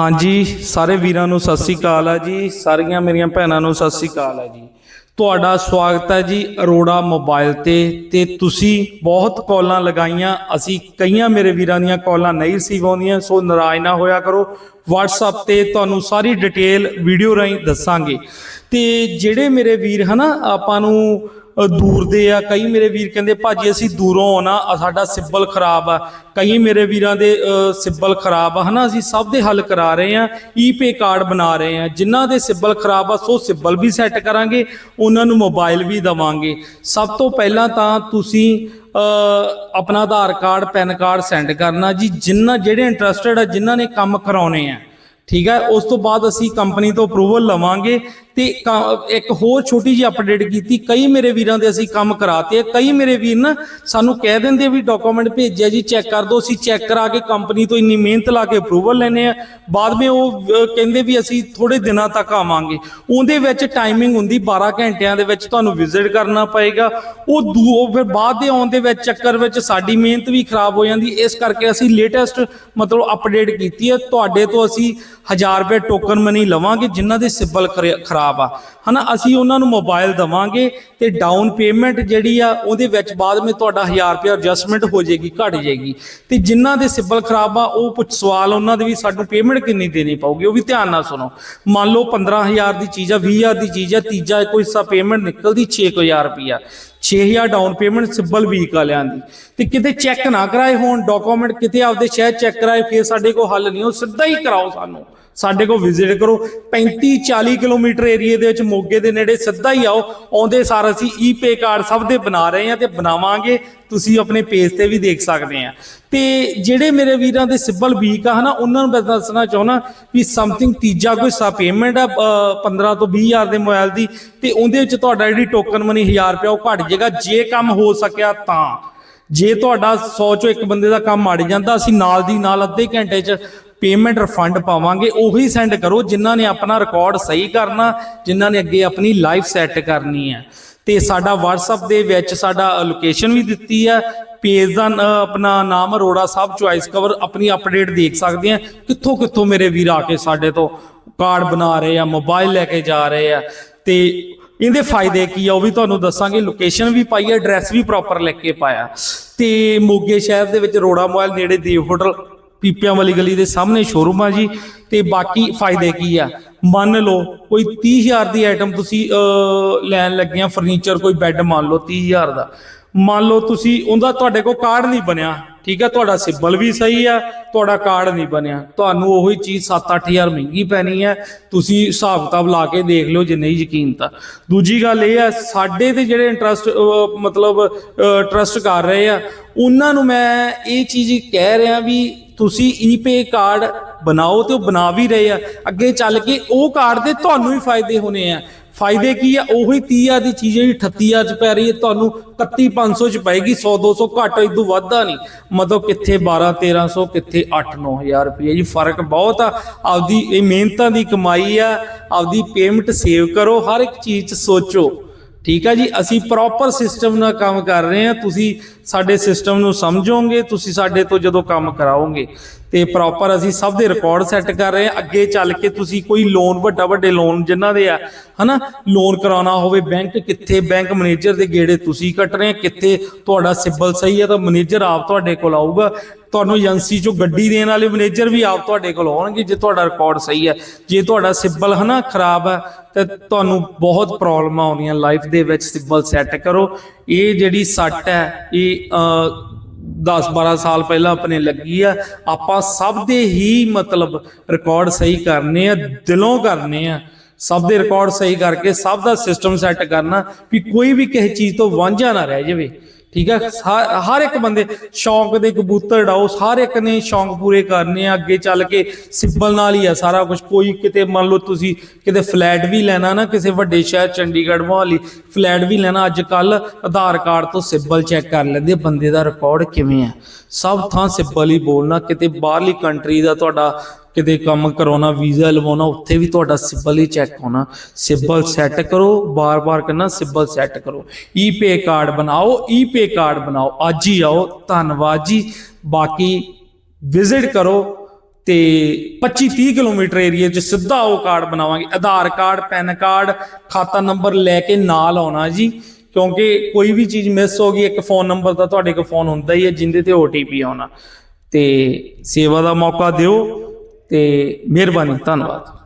ਹਾਂਜੀ, ਸਾਰੇ ਵੀਰਾਂ ਨੂੰ ਸਤਿ ਸ੍ਰੀ ਅਕਾਲ ਹੈ ਜੀ, ਸਾਰੀਆਂ ਮੇਰੀਆਂ ਭੈਣਾਂ ਨੂੰ ਸਤਿ ਸ੍ਰੀ ਅਕਾਲ ਹੈ ਜੀ। ਤੁਹਾਡਾ ਸਵਾਗਤ ਹੈ ਜੀ ਅਰੋੜਾ ਮੋਬਾਈਲ ਤੇ ਤੇ ਤੁਸੀਂ ਬਹੁਤ ਕਾਲਾਂ ਲਗਾਈਆਂ, ਅਸੀਂ ਕਈਆਂ ਮੇਰੇ ਵੀਰਾਂ ਦੀਆਂ ਕਾਲਾਂ ਨਹੀਂ ਰਿਸੀਵ ਆਉਂਦੀਆਂ, ਸੋ ਨਾਰਾਜ਼ ਨਾ ਹੋਇਆ ਕਰੋ। WhatsApp ਤੇ ਤੁਹਾਨੂੰ ਸਾਰੀ ਡਿਟੇਲ ਵੀਡੀਓ ਰਾਹੀਂ ਦੱਸਾਂਗੇ। ਤੇ ਜਿਹੜੇ ਮੇਰੇ ਵੀਰ ਹਨਾ, ਆਪਾਂ ਨੂੰ ਦੂਰ ਦੇ ਆ। ਕਈ ਮੇਰੇ ਵੀਰ ਕਹਿੰਦੇ, ਭਾਜੀ, ਅਸੀਂ ਦੂਰੋਂ ਆਉਣਾ ਆ ਸਾਡਾ ਸਿੱਬਲ ਖਰਾਬ ਆ। ਕਈ ਮੇਰੇ ਵੀਰਾਂ ਦੇ ਸਿੱਬਲ ਖਰਾਬ ਆ। ਹਨਾ, ਅਸੀਂ ਸਭ ਦੇ ਹੱਲ ਕਰਾ ਰਹੇ ਆ, ਈਪੇ ਕਾਰਡ ਬਣਾ ਰਹੇ ਆ। ਜਿਨ੍ਹਾਂ ਦੇ ਸਿੱਬਲ ਖਰਾਬ ਆ, ਸੋ ਸਿੱਬਲ ਵੀ ਸੈੱਟ ਕਰਾਂਗੇ, ਉਹਨਾਂ ਨੂੰ ਮੋਬਾਈਲ ਵੀ ਦਵਾਂਗੇ। ਸਭ ਤੋਂ ਪਹਿਲਾਂ ਤਾਂ ਤੁਸੀਂ ਆਪਣਾ Aadhaar card, PAN card send ਕਰਨਾ ਜੀ। ਜਿਨ੍ਹਾਂ ਜਿਹੜੇ ਇੰਟਰਸਟਿਡ ਆ, ਜਿਨ੍ਹਾਂ ਨੇ ਕੰਮ ਕਰਾਉਣੇ ਆ। ਠੀਕ ਹੈ? ਉਸ ਤੋਂ ਬਾਅਦ ਅਸੀਂ ਕੰਪਨੀ ਤੋਂ ਅਪਰੂਵਲ ਲਵਾਂਗੇ ਤੇ ਕ- ਇੱਕ ਹੋਰ ਛੋਟੀ ਜਿਹੀ ਅਪਡੇਟ ਕੀਤੀ। ਕਈ ਮੇਰੇ ਵੀਰਾਂ ਦੇ ਅਸੀਂ ਕੰਮ ਕਰਾਤੇ ਕਈ ਮੇਰੇ ਵੀਰ ਨਾ ਸਾਨੂੰ ਕਹਿ ਦਿੰਦੇ ਵੀ ਡਾਕੂਮੈਂਟ ਭੇਜਿਆ ਜੀ ਚੈੱਕ ਕਰ ਦਿਓ ਅਸੀਂ ਚੈੱਕ ਕਰਾ ਕੇ ਕੰਪਨੀ ਤੋਂ ਇੰਨੀ ਮਿਹਨਤ ਲਾ ਕੇ ਅਪਰੂਵਲ ਲੈਨੇ ਆ। ਬਾਅਦ ਵਿੱਚ ਉਹ ਕਹਿੰਦੇ ਵੀ ਅਸੀਂ ਥੋੜੇ ਦਿਨਾਂ ਤੱਕ ਆਵਾਂਗੇ। ਉਹਦੇ ਵਿੱਚ ਟਾਈਮਿੰਗ ਹੁੰਦੀ 12 ਘੰਟਿਆਂ ਦੇ ਵਿੱਚ ਤੁਹਾਨੂੰ ਵਿਜ਼ਿਟ ਕਰਨਾ ਪਏਗਾ। ਉਹ ਦੂ, ਉਹ ਫਿਰ ਬਾਅਦ ਦੇ ਆਉਣ ਦੇ ਵਿੱਚ ਚੱਕਰ ਵਿੱਚ ਸਾਡੀ ਮਿਹਨਤ ਵੀ ਖਰਾਬ ਹੋ ਜਾਂਦੀ। ਇਸ ਕਰਕੇ ਅਸੀਂ ਲੇਟੈਸਟ ਮਤਲਬ ਅਪਡੇਟ ਕੀਤੀ ਹੈ। ਤੁਹਾਡੇ ਤੋਂ ਅਸੀਂ 1000 ਰੁਪਏ ਟੋਕਨ ਮਨੀ ਲਵਾਂਗੇ, ਜਿਨ੍ਹਾਂ ਦੇ ਸਿਬਲ ਖਰਾਬ ਆ। ਹਨਾ, ਅਸੀਂ ਉਹਨਾਂ ਨੂੰ ਮੋਬਾਈਲ ਦਵਾਂਗੇ ਤੇ ਡਾਊਨ ਪੇਮੈਂਟ ਜਿਹੜੀ ਆ, ਉਹਦੇ ਵਿੱਚ ਬਾਅਦ ਵਿੱਚ ਤੁਹਾਡਾ 1000 ਰੁਪਏ ਐਡਜਸਟਮੈਂਟ ਹੋ ਜਾਏਗੀ, ਘਟ ਜਾਏਗੀ। ਤੇ ਜਿਨ੍ਹਾਂ ਦੇ ਸਿਬਲ ਖਰਾਬ ਆ, ਉਹ ਪੁੱਛ ਸਵਾਲ ਉਹਨਾਂ ਦੇ ਵੀ ਸਾਨੂੰ ਪੇਮੈਂਟ ਕਿੰਨੀ ਦੇਣੀ ਪਊਗੀ, ਉਹ ਵੀ ਧਿਆਨ ਨਾਲ ਸੁਣੋ। ਮੰਨ ਲਓ 15000 ਦੀ ਚੀਜ਼ ਆ 20000 ਦੀ ਚੀਜ਼ ਆ, ਤੀਜਾ ਕੋਈ ਹਿੱਸਾ ਪੇਮੈਂਟ ਨਿਕਲਦੀ 6000 ਰੁਪਿਆ 6000 ਡਾਊਨ ਪੇਮੈਂਟ ਸਿੱਬਲ ਵੀਕ ਵਾਲਿਆਂ ਦੀ। ਤੇ ਕਿਤੇ ਚੈੱਕ ਨਾ ਕਰਾਏ ਹੋਣ ਡਾਕੂਮੈਂਟ ਕਿਤੇ ਆਪਦੇ ਸ਼ਹਿਰ ਚੈੱਕ ਕਰਾਏ, ਫਿਰ ਸਾਡੇ ਕੋਲ ਹੱਲ ਨਹੀਂ, ਉਹ ਸਿੱਧਾ ਹੀ ਕਰਾਓ ਸਾਨੂੰ। ਸਾਡੇ ਕੋਲ ਵਿਜ਼ਿਟ ਕਰੋ। 35 40 ਕਿਲੋਮੀਟਰ ਏਰੀਏ ਦੇ ਵਿੱਚ ਮੋਗੇ ਦੇ ਨੇੜੇ ਸਿੱਧਾ ਹੀ ਆਓ। ਆਉਂਦੇ ਸਾਰ ਅਸੀਂ ਈ ਪੇ ਕਾਰਡ ਸਭ ਦੇ ਬਣਾ ਰਹੇ ਹਾਂ ਤੇ ਬਣਾਵਾਂਗੇ। ਤੁਸੀਂ ਆਪਣੇ ਪੇਜ ਤੇ ਵੀ ਦੇਖ ਸਕਦੇ ਆ ਤੇ ਜਿਹੜੇ ਮੇਰੇ ਵੀਰਾਂ ਦੇ ਸਿਬਲ ਵੀਕ ਆ ਹਨਾ ਉਹਨਾਂ ਨੂੰ ਮੈਂ ਦੱਸਣਾ ਚਾਹੁੰਦਾ ਵੀ ਸਮਥਿੰਗ ਤੀਜਾ ਕੋਈ ਸਾ ਪੇਮੈਂਟ ਆ ਅ, 15 ਤੋਂ 20 ਹਜ਼ਾਰ ਦੇ ਮੋਬਾਈਲ ਦੀ ਤੇ ਉਹਦੇ ਵਿੱਚ ਤੁਹਾਡਾ ਜਿਹੜੀ ਟੋਕਨ ਮਨੀ 1000 ਰੁਪਇਆ ਉਹ ਘਟ ਜਾਏਗਾ। ਜੇ ਕੰਮ ਹੋ ਸਕਿਆ ਤਾਂ। ਜੇ ਤੁਹਾਡਾ 100 ਚੋਂ ਇੱਕ ਬੰਦੇ ਦਾ ਕੰਮ ਅੜ ਜਾਂਦਾ ਅਸੀਂ ਨਾਲ ਦੀ ਨਾਲ ਅੱਧੇ ਘੰਟੇ 'ਚ ਪੇਮੈਂਟ ਰਿਫੰਡ ਪਾਵਾਂਗੇ, ਉਹੀ ਸੈਂਡ ਕਰੋ, ਜਿਨ੍ਹਾਂ ਨੇ ਆਪਣਾ ਰਿਕਾਰਡ ਸਹੀ ਕਰਨਾ, ਜਿਨ੍ਹਾਂ ਨੇ ਅੱਗੇ ਆਪਣੀ ਲਾਈਫ ਸੈੱਟ ਕਰਨੀ ਹੈ। ਤੇ ਸਾਡਾ WhatsApp ਦੇ ਵਿੱਚ ਸਾਡਾ ਲੋਕੇਸ਼ਨ ਵੀ ਦਿੱਤੀ ਹੈ। ਪੇਜ ਦਾ ਆਪਣਾ ਨਾਮ ਅਰੋੜਾ ਸਾਹਿਬ ਚੁਆਇਸ ਕਵਰ ਆਪਣੀ ਅਪਡੇਟ ਦੇਖ ਸਕਦੇ ਆ ਕਿੱਥੋਂ ਕਿੱਥੋਂ ਮੇਰੇ ਵੀਰ ਆ ਕੇ ਸਾਡੇ ਤੋਂ ਕਾਰਡ ਬਣਾ ਰਹੇ ਆ ਮੋਬਾਈਲ ਲੈ ਕੇ ਜਾ ਰਹੇ ਆ। ਤੇ ਇਹਦੇ ਫਾਇਦੇ ਕੀ ਆ, ਉਹ ਵੀ ਤੁਹਾਨੂੰ ਦੱਸਾਂਗੇ। ਲੋਕੇਸ਼ਨ ਵੀ ਪਾਈ ਹੈ ਐਡਰੈਸ ਵੀ ਪ੍ਰੋਪਰ ਲਿਖ ਕੇ ਪਾਇਆ। ਤੇ ਮੋਗੇ ਸ਼ਹਿਰ ਦੇ ਵਿੱਚ ਰੋੜਾ ਮੋਬਾਈਲ ਨੇੜੇ ਦੇਵ ਹੋਟਲ ਪੀਪਿਆਂ ਵਾਲੀ ਗਲੀ ਦੇ ਸਾਹਮਣੇ ਸ਼ੋਰੂਮ ਆ ਜੀ ਤੇ ਬਾਕੀ ਫਾਇਦੇ ਕੀ ਆ? ਮੰਨ ਲਓ ਕੋਈ 30000 ਦੀ ਆਈਟਮ ਤੁਸੀਂ ਲੈਣ ਲੱਗੇ ਆ ਫਰਨੀਚਰ ਕੋਈ ਬੈੱਡ ਮੰਨ ਲਓ 30000 ਦਾ। ਮੰਨ ਲਓ ਤੁਸੀਂ ਉਹਦਾ ਤੁਹਾਡੇ ਕੋਲ ਕਾਰਡ ਨਹੀਂ ਬਣਿਆ, ਠੀਕ ਹੈ ਤੁਹਾਡਾ ਸਿਬਲ ਵੀ ਸਹੀ ਆ, ਤੁਹਾਡਾ ਕਾਰਡ ਨਹੀਂ ਬਣਿਆ। ਤੁਹਾਨੂੰ ਉਹੀ ਚੀਜ਼ 7-8000 ਮਹਿੰਗੀ ਪੈਣੀ ਹੈ ਤੁਸੀਂ ਹਿਸਾਬ ਕਿਤਾਬ ਲਾ ਕੇ ਦੇਖ ਲਿਓ ਜੇ ਨਹੀਂ ਯਕੀਨ ਤਾਂ। ਦੂਜੀ ਗੱਲ ਇਹ ਆ, ਸਾਡੇ ਤੇ ਜਿਹੜੇ ਇੰਟਰਸਟ ਮਤਲਬ ਟਰਸਟ ਕਰ ਰਹੇ ਆ, ਉਹਨਾਂ ਨੂੰ ਮੈਂ ਇਹ ਚੀਜ਼ ਕਹਿ ਰਿਹਾ ਵੀ ਤੁਸੀਂ ਈਪੇ ਕਾਰਡ ਬਣਾਓ ਤੇ ਉਹ ਬਣਾ ਵੀ ਰਹੇ ਆ। ਅੱਗੇ ਚੱਲ ਕੇ ਉਹ ਕਾਰਡ ਦੇ ਤੁਹਾਨੂੰ ਹੀ ਫਾਇਦੇ ਹੋਣੇ ਆ। ਫਾਇਦੇ ਕੀ ਆ? ਉਹੀ 30000 ਦੀ ਚੀਜ਼ ਜਿਹੜੀ 38000 ਚ ਪੈ ਰਹੀ ਹੈ, ਤੁਹਾਨੂੰ 31500 ਚ ਪਏਗੀ 100 200 ਘੱਟ ਇਦੋਂ ਵੱਧਦਾ ਨਹੀਂ। ਮਤਲਬ ਕਿੱਥੇ 12 1300 ਕਿੱਥੇ 8 9000 ਰੁਪਏ ਜੀ, ਫ਼ਰਕ ਬਹੁਤ ਆ। ਆਪਦੀ ਇਹ ਮਿਹਨਤਾਂ ਦੀ ਕਮਾਈ ਆ। ਆਪਦੀ ਪੇਮੈਂਟ ਸੇਵ ਕਰੋ, ਹਰ ਇੱਕ ਚੀਜ਼ ਚ ਸੋਚੋ। ਠੀਕ ਆ ਜੀ? ਅਸੀਂ ਪ੍ਰੋਪਰ ਸਿਸਟਮ ਨਾਲ ਕੰਮ ਕਰ ਰਹੇ ਹਾਂ ਤੁਸੀਂ ਸਾਡੇ ਸਿਸਟਮ ਨੂੰ ਸਮਝੋਗੇ, ਤੁਸੀਂ ਸਾਡੇ ਤੋਂ ਜਦੋਂ ਕੰਮ ਕਰਾਓਗੇ। ਤੇ ਪ੍ਰੋਪਰ ਅਸੀਂ ਸਭ ਦੇ ਰਿਕਾਰਡ ਸੈੱਟ ਕਰ ਰਹੇ ਹਾਂ। ਅੱਗੇ ਚੱਲ ਕੇ ਤੁਸੀਂ ਕੋਈ ਲੋਨ ਵੱਡਾ ਵੱਡੇ ਲੋਨ ਜਿਨ੍ਹਾਂ ਦੇ ਆ, ਹਨਾ? ਲੋਨ ਕਰਾਉਣਾ ਹੋਵੇ ਬੈਂਕ ਕਿੱਥੇ ਬੈਂਕ ਮੈਨੇਜਰ ਦੇ ਗੇੜੇ ਤੁਸੀਂ ਕੱਟ ਰਹੇ ਕਿੱਥੇ ਤੁਹਾਡਾ ਸਿਬਲ ਸਹੀ ਹੈ ਤਾਂ ਮੈਨੇਜਰ ਆਪ ਤੁਹਾਡੇ ਕੋਲ ਆਊਗਾ। ਤੁਹਾਨੂੰ ਏਜੰਸੀ ਚੋਂ ਗੱਡੀ ਦੇਣ ਵਾਲੇ ਮੈਨੇਜਰ ਵੀ ਆਪ ਤੁਹਾਡੇ ਕੋਲ ਆਉਣਗੇ, ਜੇ ਤੁਹਾਡਾ ਰਿਕਾਰਡ ਸਹੀ ਹੈ ਜੇ ਤੁਹਾਡਾ ਸਿਬਲ, ਹਨਾ, ਖਰਾਬ ਹੈ ਤੇ ਤੁਹਾਨੂੰ ਬਹੁਤ ਪ੍ਰੋਬਲਮਾਂ ਆਉਂਦੀਆਂ ਲਾਈਫ ਦੇ ਵਿੱਚ ਸਿਬਲ ਸੈੱਟ ਕਰੋ। ਇਹ ਜਿਹੜੀ ਸੱਟ ਹੈ ਇਹ 10 12 ਸਾਲ ਪਹਿਲਾਂ ਆਪਣੇ ਲੱਗੀ ਆ। ਆਪਾਂ ਸਭ ਦੇ ਹੀ ਮਤਲਬ ਰਿਕਾਰਡ ਸਹੀ ਕਰਨੇ ਆ, ਦਿਲੋਂ ਕਰਨੇ ਆ। ਸਭ ਦੇ ਰਿਕਾਰਡ ਸਹੀ ਕਰਕੇ ਸਭ ਦਾ ਸਿਸਟਮ ਸੈੱਟ ਕਰਨਾ ਵੀ ਕੋਈ ਵੀ ਕਿਸੇ ਚੀਜ਼ ਤੋਂ ਵਾਂਝਾ ਨਾ ਰਹਿ ਜਾਵੇ। ਠੀਕ ਹੈ? ਸਾ- ਹਰ ਇੱਕ ਬੰਦੇ ਸ਼ੌਂਕ ਦੇ ਕਬੂਤਰ ਡਾਓ ਹਰ ਇੱਕ ਨੇ ਸ਼ੌਂਕ ਪੂਰੇ ਕਰਨੇ ਆ, ਅੱਗੇ ਚੱਲ ਕੇ ਸਿੰਪਲ ਨਾਲ ਹੀ ਆ ਸਾਰਾ ਕੁਝ ਕੋਈ ਕਿਤੇ ਮੰਨ ਲਓ ਤੁਸੀਂ ਕਿਤੇ ਫਲੈਟ ਵੀ ਲੈਣਾ ਨਾ, ਕਿਸੇ ਵੱਡੇ ਸ਼ਹਿਰ ਚੰਡੀਗੜ੍ਹ, ਮੋਹਾਲੀ, ਫਲੈਟ ਵੀ ਲੈਣਾ, ਅੱਜ ਕੱਲ ਆਧਾਰ ਕਾਰਡ ਤੋਂ ਸਿੰਬਲ ਚੈੱਕ ਕਰ ਲੈਂਦੇ ਬੰਦੇ ਦਾ ਰਿਕਾਰਡ ਕਿਵੇਂ ਆ? ਸਭ ਥਾਂ ਸਿੰਬਲ ਹੀ ਬੋਲਣਾ, ਕਿਤੇ ਬਾਹਰਲੀ ਕੰਟਰੀ ਦਾ ਤੁਹਾਡਾ ਕਿਤੇ ਕੰਮ ਕਰਾਉਣਾ, ਵੀਜ਼ਾ ਲਵਾਉਣਾ, ਉੱਥੇ ਵੀ ਤੁਹਾਡਾ ਸਿਬਲ ਹੀ ਚੈੱਕ ਹੋਣਾ। ਸਿਬਲ ਸੈੱਟ ਕਰੋ, ਬਾਰ-ਬਾਰ ਕਰਨਾ ਸਿਬਲ ਸੈੱਟ ਕਰੋ। ਈਪੇ ਕਾਰਡ ਬਣਾਓ, ਈਪੇ ਕਾਰਡ ਬਣਾਓ। ਅੱਜ ਹੀ ਆਓ, ਧੰਨਵਾਦ ਜੀ। ਬਾਕੀ ਵਿਜ਼ਿਟ ਕਰੋ ਤੇ 25 30 ਕਿਲੋਮੀਟਰ ਏਰੀਆ 'ਚ ਸਿੱਧਾ ਉਹ ਕਾਰਡ ਬਣਾਵਾਂਗੇ। ਆਧਾਰ ਕਾਰਡ ਪੈਨ ਕਾਰਡ ਖਾਤਾ ਨੰਬਰ ਲੈ ਕੇ ਨਾਲ ਆਉਣਾ ਜੀ। ਕਿਉਂਕਿ ਕੋਈ ਵੀ ਚੀਜ਼ ਮਿਸ ਹੋ ਗਈ, ਇੱਕ ਫੋਨ ਨੰਬਰ ਤਾਂ ਤੁਹਾਡੇ ਕੋਲ ਫੋਨ ਹੁੰਦਾ ਹੀ ਹੈ, ਜਿੰਦੇ ਤੇ OTP ਆਉਣਾ। ਤੇ ਸੇਵਾ ਦਾ ਮੌਕਾ ਦਿਓ। ਤੇ ਮਿਹਰਬਾਨੀ ਧੰਨਵਾਦ।